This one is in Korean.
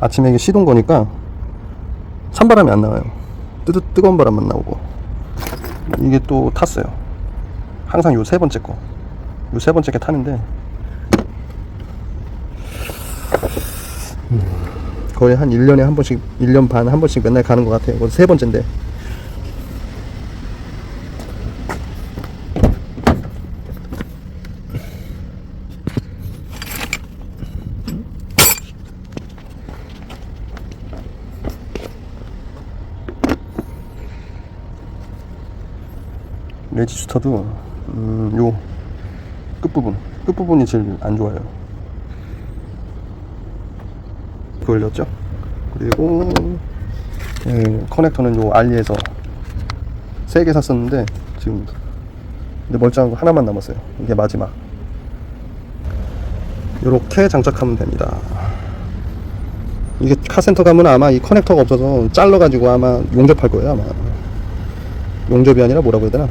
아침에 이게 시동 거니까 찬바람이 안 나와요. 뜨뜻 뜨거운 바람만 나오고 이게 또 탔어요. 항상 요 세 번째 거, 요 세 번째 게 타는데 음, 거의 한 1년에 한 번씩, 1년 반 한 번씩 맨날 가는 것 같아요. 세 번째인데. 레지스터도 음, 요 끝부분 끝부분이 제일 안 좋아요. 그걸렸죠? 그리고 예, 커넥터는 요 알리에서 세개 샀었는데 지금 근데 멀쩡한 거 하나만 남았어요. 이게 마지막. 요렇게 장착하면 됩니다. 이게 카센터 가면 아마 이 커넥터가 없어서 잘라가지고 아마 용접할 거예요 아마. 용접이 아니라 뭐라고 해야 되나